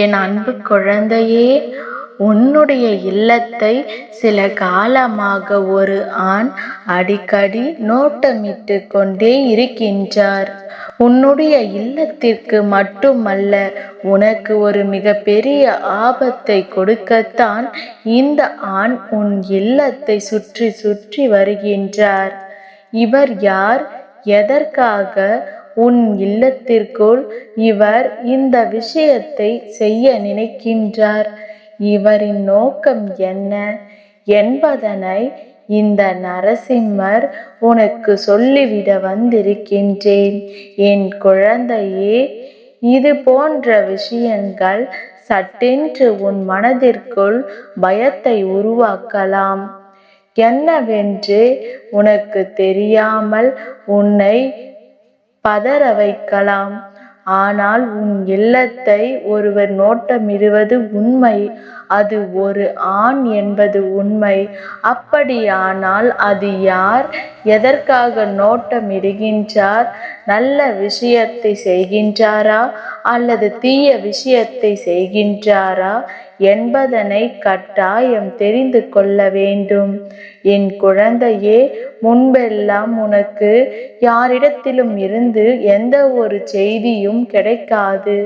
என் அன்பு குழந்தையே உன்னுடைய இல்லத்தை சில காலமாக ஒரு ஆண் அடிக்கடி நோட்டமிட்டு கொண்டே இருக்கின்றார். உன்னுடைய இல்லத்திற்கு மட்டுமல்ல உனக்கு ஒரு மிகப்பெரிய ஆபத்தை கொடுக்கத்தான் இந்த ஆண் உன் இல்லத்தை சுற்றி சுற்றி வருகின்றார். இவர் யார்? எதற்காக உன் இல்லத்திற்குள் இவர் இந்த விஷயத்தை செய்ய நினைக்கின்றார். இவரின் நோக்கம் என்ன? என்பதனை இந்த நரசிம்மர் உனக்கு சொல்லிவிட வந்திருக்கின்றேன். என் குழந்தையே இது போன்ற விஷயங்கள் சட்டென்று உன் மனதிற்குள் பயத்தை உருவாக்கலாம். என்னவென்று உனக்கு தெரியாமல் உன்னை பதற வைக்கலாம் ஆனால் உன் இல்லத்தை ஒருவர் நோட்டமிடுவது உண்மை. அது ஒரு ஆண் என்பது உண்மை. அப்படியானால் அது யார்? எதற்காக நோட்டமிடுகின்றார் நல்ல விஷயத்தை செய்கின்றாரா? அல்லது தீய விஷயத்தை செய்கின்றாரா? என்பதனை கட்டாயம் தெரிந்து கொள்ள வேண்டும். என் குழந்தையே முன்பெல்லாம் உனக்கு யாரிடத்திலும் இருந்து எந்த ஒரு செய்தியும் கிடைக்காது.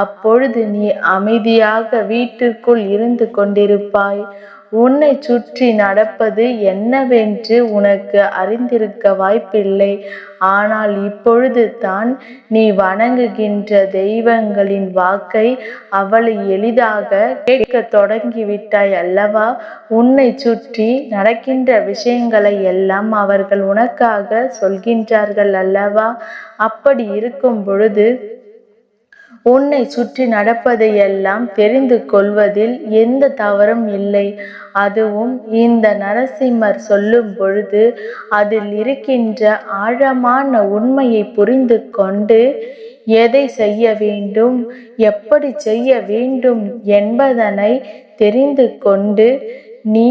அப்பொழுது நீ அமைதியாக வீட்டிற்குள் இருந்து கொண்டிருப்பாய். உன்னை சுற்றி நடப்பது என்னவென்று உனக்கு அறிந்திருக்க வாய்ப்பில்லை. ஆனால் இப்பொழுது தான் நீ வணங்குகின்ற தெய்வங்களின் வாக்கை அவளை எளிதாக கேட்க தொடங்கிவிட்டாய் அல்லவா? உன்னை சுற்றி நடக்கின்ற விஷயங்களை எல்லாம் அவர்கள் உனக்காக சொல்கின்றார்கள் அல்லவா? அப்படி இருக்கும் பொழுது உன்னை சுற்றி நடப்பதையெல்லாம் தெரிந்து கொள்வதில் எந்த தவறும் இல்லை. அதுவும் இந்த நரசிம்மர் சொல்லும் பொழுது அதில் இருக்கின்ற ஆழமான உண்மையை புரிந்து கொண்டு எதை செய்ய வேண்டும் எப்படி செய்ய வேண்டும் என்பதனை தெரிந்து கொண்டு நீ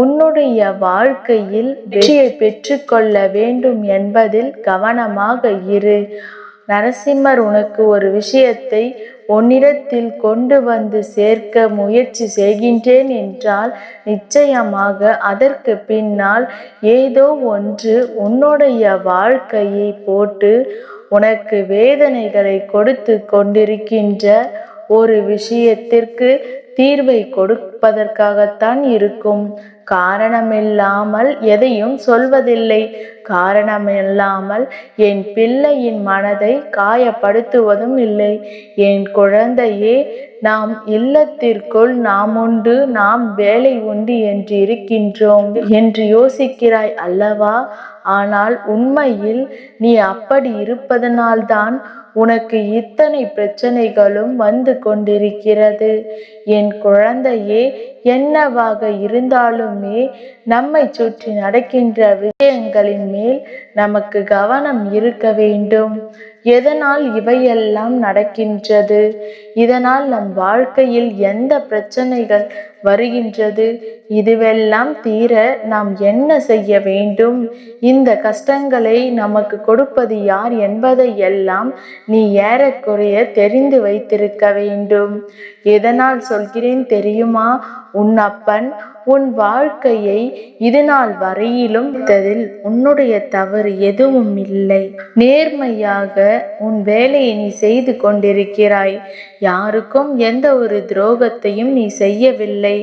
உன்னுடைய வாழ்க்கையில் வெற்றியை பெற்றுக்கொள்ள வேண்டும் என்பதில் கவனமாக இரு. நரசிம்மர் உனக்கு ஒரு விஷயத்தை உன்னிடத்தில் கொண்டு வந்து சேர்க்க முயற்சி செய்கின்றேன் என்றால் நிச்சயமாக அதற்கு பின்னால் ஏதோ ஒன்று உன்னுடைய வாழ்க்கையை போட்டு உனக்கு வேதனைகளை கொடுத்து கொண்டிருக்கின்ற ஒரு விஷயத்திற்கு தீர்வை கொடுப்பதற்காகத்தான் இருக்கும். காரணமில்லாமல் எதையும் சொல்வதில்லை. காரணமில்லாமல் என் பிள்ளையின் மனதை காயப்படுத்துவதும் இல்லை. என் குழந்தையே நாம் இல்லத்திற்குள் நாம் உண்டு நாம் வேலை உண்டு என்று இருக்கின்றோம் என்று யோசிக்கிறாய் அல்லவா? ஆனால் உண்மையில் நீ அப்படி இருப்பதனால்தான் உனக்கு இத்தனை பிரச்சனைகளும் வந்து கொண்டிருக்கிறது. என் குழந்தையே என்னவாக இருந்தாலுமே நம்மை சுற்றி நடக்கின்ற விஷயங்களின் மேல் நமக்கு கவனம் இருக்க வேண்டும். எதனால் இவையெல்லாம் நடக்கின்றது? இதனால் நம் வாழ்க்கையில் எந்த பிரச்சனைகள் வருகின்றது. இதுவெல்லாம் தீர நாம் என்ன செய்ய வேண்டும்? இந்த கஷ்டங்களை நமக்கு கொடுப்பது யார் என்பதை எல்லாம் நீ ஏறக்குறைய தெரிந்து வைத்திருக்க வேண்டும். எதனால் சொல்கிறேன் தெரியுமா? உன் அப்பன் உன் வாழ்க்கையை இது நாள் வரையிலும் ததில் உன்னுடைய தவறு எதுவும் இல்லை. நேர்மையாக உன் வேலையை நீ செய்து கொண்டிருக்கிறாய். யாருக்கும் எந்த ஒரு துரோகத்தையும் நீ செய்யவில்லை.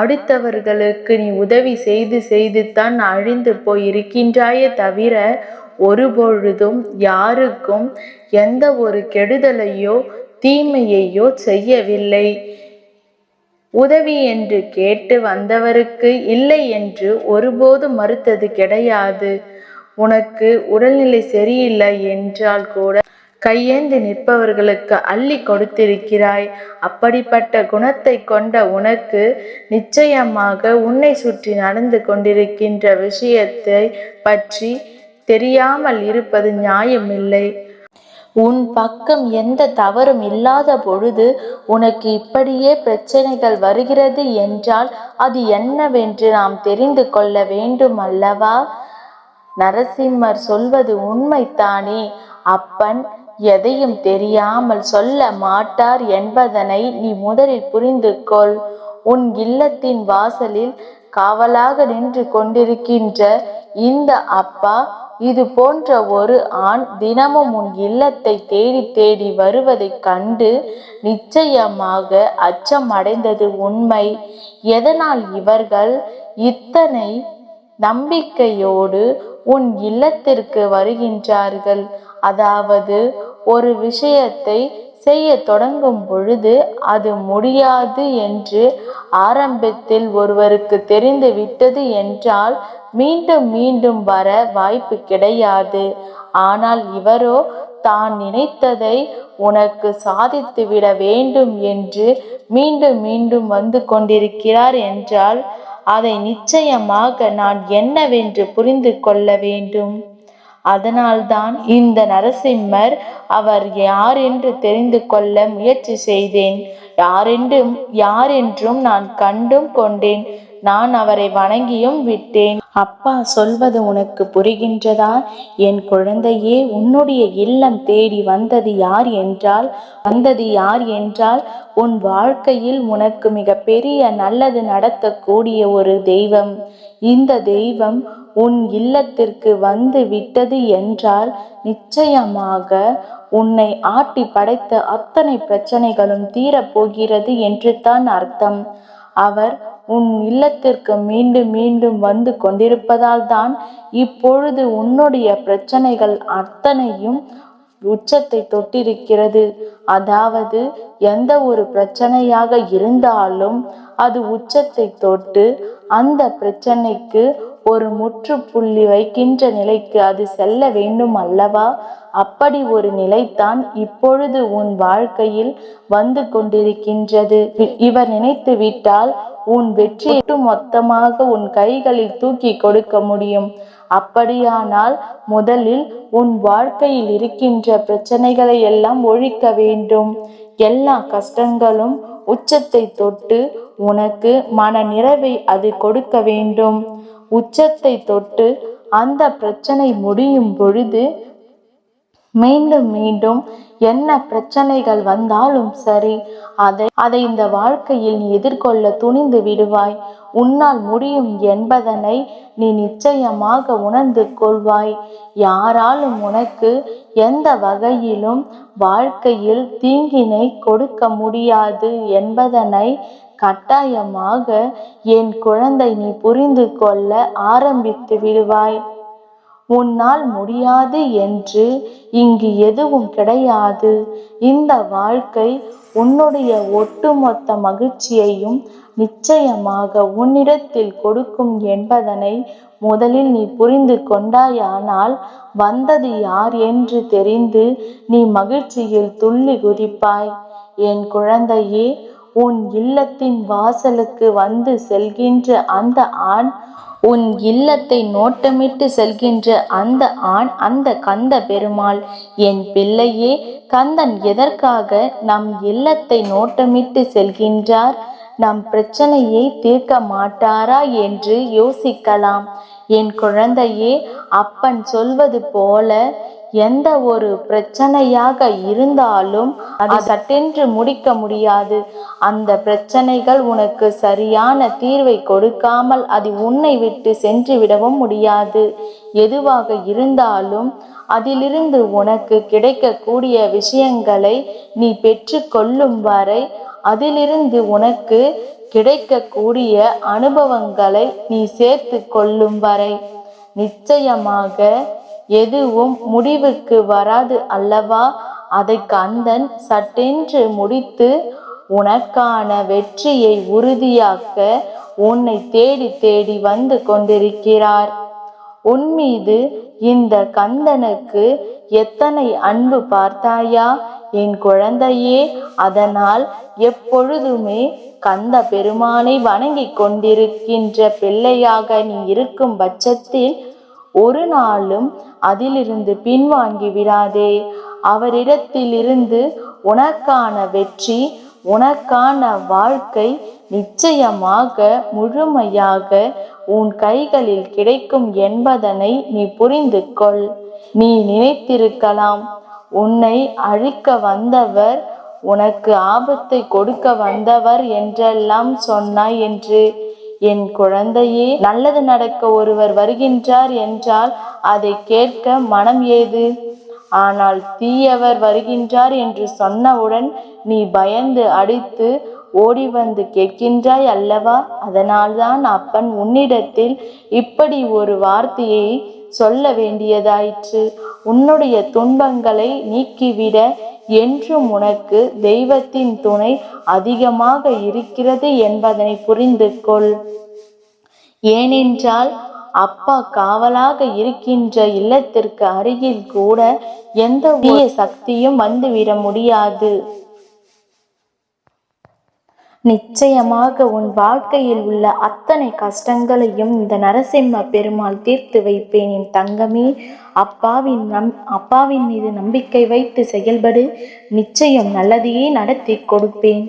அடுத்தவர்களுக்கு நீ உதவி செய்து செய்து தான் அழிந்து போயிருக்கின்றாயே தவிர ஒருபொழுதும் யாருக்கும் எந்த ஒரு கெடுதலையோ தீமையையோ செய்யவில்லை. உதவி என்று கேட்டு வந்தவருக்கு இல்லை என்று ஒருபோது மறுத்தது கிடையாது. உனக்கு உடல்நிலை சரியில்லை என்றால் கூட கையேந்தி நிற்பவர்களுக்கு அள்ளி கொடுத்திருக்கிறாய். அப்படிப்பட்ட குணத்தை கொண்ட உனக்கு நிச்சயமாக உன்னை சுற்றி நடந்து கொண்டிருக்கின்ற விஷயத்தை பற்றி தெரியாமல் இருப்பது நியாயமில்லை. உன் பக்கம் எந்த தவறும் இல்லாத பொழுது உனக்கு இப்படியே பிரச்சனைகள் வருகிறது என்றால் அது என்னவென்று நாம் தெரிந்து கொள்ள வேண்டும் அல்லவா? நரசிம்மர் சொல்வது உண்மைத்தானே அப்பன் எதையும் தெரியாமல் சொல்ல மாட்டார் என்பதனை நீ முதலில் புரிந்து கொள் உன் இல்லத்தின் வாசலில் காவலாக நின்று கொண்டிருக்கின்ற இந்த அப்பா இது போன்ற ஒரு ஆண் தினமும் உன் இல்லத்தை தேடி தேடி வருவதைக் கண்டு நிச்சயமாக அச்சம் அடைந்தது உண்மை. எதனால் இவர்கள் இத்தனை நம்பிக்கையோடு உன் இல்லத்திற்கு வருகின்றார்கள்? அதாவது ஒரு விஷயத்தை செய்ய தொடங்கும் பொழுது அது முடியாது என்று ஆரம்பத்தில் ஒருவருக்கு தெரிந்து விட்டது என்றால் மீண்டும் மீண்டும் வர வாய்ப்பு கிடையாது. ஆனால் இவரோ தான் நினைத்ததை உனக்கு சாதித்து விட வேண்டும் என்று மீண்டும் மீண்டும் வந்து கொண்டிருக்கிறார் என்றால் அதை நிச்சயமாக நான் என்னவென்று புரிந்து கொள்ள வேண்டும். அதனால்தான் இந்த நரசிம்மர் அவர் யார் என்று தெரிந்து கொள்ள முயற்சி செய்தேன். யாரென்றும் யார் என்றும் நான் கண்டும் கொண்டேன். நான் அவரை வணங்கியும் விட்டேன். அப்பா சொல்வது உனக்கு புரிகின்றதா? என் குழந்தையே உன்னுடைய இல்லம் தேடி வந்தது யார் என்றால் வந்தது யார் என்றால் உன் வாழ்க்கையில் உனக்கு மிக பெரிய நல்லது நடத்தக்கூடிய ஒரு தெய்வம். இந்த தெய்வம் உன் இல்லத்திற்கு வந்து விட்டது என்றால் நிச்சயமாக உன்னை ஆட்டி படைத்த அத்தனை பிரச்சனைகளும் தீரப்போகிறது என்று தான் அர்த்தம். அவர் உன் இல்லத்திற்கு மீண்டும் மீண்டும் வந்து கொண்டிருப்பதால் தான் இப்பொழுது உன்னுடைய பிரச்சனைகள் அத்தனையும் உச்சத்தை தொட்டிருக்கிறது. அதாவது எந்த ஒரு பிரச்சனையாக இருந்தாலும் அது உச்சத்தை தொட்டு அந்த பிரச்சனைக்கு ஒரு முற்றுப்புள்ளி வைக்கின்ற நிலைக்கு அது செல்ல வேண்டும் அல்லவா? அப்படி ஒரு நிலைத்தான் இப்பொழுது உன் வாழ்க்கையில் வந்து கொண்டிருக்கின்றது. இவர் நினைத்து விட்டால் உன் வெற்றி மொத்தமாக உன் கைகளில் தூக்கி கொடுக்க முடியும். அப்படியானால் முதலில் உன் வாழ்க்கையில் இருக்கின்ற பிரச்சனைகளை எல்லாம் ஒழிக்க வேண்டும். எல்லா கஷ்டங்களும் உச்சத்தை தொட்டு உனக்கு மன நிறைவை அது கொடுக்க வேண்டும். உச்சத்தை தொட்டு அந்த பிரச்சனை முடியும் பொழுது மீண்டும் மீண்டும் என்ன பிரச்சனைகள் வந்தாலும் சரி அதை அதை இந்த வாழ்க்கையில் நீ எதிர்கொள்ள துணிந்து விடுவாய். உன்னால் முடியும் என்பதனை நீ நிச்சயமாக உணர்ந்து கொள்வாய். யாராலும் உனக்கு எந்த வகையிலும் வாழ்க்கையில் தீங்கினை கொடுக்க முடியாது என்பதனை கட்டாயமாக என் குழந்தை நீ புரிந்து கொள்ள ஆரம்பித்து விடுவாய். உன்னால் முடியாது என்று இங்கு எதுவும் கிடையாது. இந்த வாழ்க்கை உன்னுடைய ஒட்டுமொத்த மகிழ்ச்சியையும் நிச்சயமாக உன்னிடத்தில் கொடுக்கும் என்பதனை முதலில் நீ புரிந்து கொண்டாயானால் வந்தது யார் என்று தெரிந்து நீ மகிழ்ச்சியில் துள்ளி குதிப்பாய். என் குழந்தையே உன் இல்லத்தின் வாசலுக்கு வந்து செல்கின்ற அந்த ஆண் உன் இல்லத்தை நோட்டமிட்டு செல்கின்ற அந்த ஆண் அந்த கந்த பெருமாள் என் பிள்ளையே கந்தன் எதற்காக நம் இல்லத்தை நோட்டமிட்டு செல்கின்றார்? நம் பிரச்சனையை தீர்க்க மாட்டாரா என்று யோசிக்கலாம். என் குழந்தையே அப்பன் சொல்வது போல எந்த ஒரு பிரச்சனையாக இருந்தாலும் அது சட்டென்று முடிக்க முடியாது. அந்த பிரச்சனைகள் உனக்கு சரியான தீர்வை கொடுக்காமல் அது உன்னை விட்டு சென்று விடவும் முடியாது. எதுவாக இருந்தாலும் அதிலிருந்து உனக்கு கிடைக்கக்கூடிய விஷயங்களை நீ பெற்று கொள்ளும் வரை அதிலிருந்து உனக்கு கிடைக்கக்கூடிய அனுபவங்களை நீ சேர்த்து கொள்ளும் வரை. நிச்சயமாக எதுவும் முடிவுக்கு வராது அல்லவா? அதை கந்தன் சட்டென்று முடித்து உனக்கான வெற்றியை உறுதியாக்க உன்னை தேடி தேடி வந்து கொண்டிருக்கிறார். உன் மீது இந்த கந்தனுக்கு எத்தனை அன்பு பார்த்தாயா? என் குழந்தையே அதனால் எப்பொழுதுமே கந்த பெருமானை வணங்கி கொண்டிருக்கின்ற பிள்ளையாக நீ இருக்கும் பட்சத்தில் ஒரு நாளும் அதிலிருந்து பின்வாங்கி விடாதே. அவரிடத்திலிருந்து உனக்கான வெற்றி உனக்கான வாழ்க்கை நிச்சயமாக முழுமையாக உன் கைகளில் கிடைக்கும் என்பதனை நீ புரிந்து கொள் நீ நினைத்திருக்கலாம் உன்னை அழிக்க வந்தவர் உனக்கு ஆபத்தை கொடுக்க வந்தவர் என்றெல்லாம் சொன்னாய் என்று. என் குழந்தையே நல்லது நடக்க ஒருவர் வருகின்றார் என்றால் அதை கேட்க மனம் ஏது? ஆனால் தீயவர் வருகின்றார் என்று சொன்னவுடன் நீ பயந்து அடித்து ஓடி வந்து கேட்கின்றாய் அல்லவா? அதனால்தான் அப்பன் உன்னிடத்தில் இப்படி ஒரு வார்த்தையை சொல்ல வேண்டியதாயிற்று. உன்னுடைய துன்பங்களை நீக்கிவிட என்றும் உனக்கு தெய்வத்தின் துணை அதிகமாக இருக்கிறது என்பதனை புரிந்து கொள். ஏனென்றால் அப்பா காவலாக இருக்கின்ற இல்லத்திற்கு அருகில் கூட எந்த தீய சக்தியும் வந்துவிட முடியாது. நிச்சயமாக உன் வாழ்க்கையில் உள்ள அத்தனை கஷ்டங்களையும் இந்த நரசிம்ம பெருமாள் தீர்த்து வைப்பேன். என் தங்கமே அப்பாவின் நம் அப்பாவின் மீது நம்பிக்கை வைத்து செயல்படு. நிச்சயம் நல்லதையே நடத்தி கொடுப்பேன்.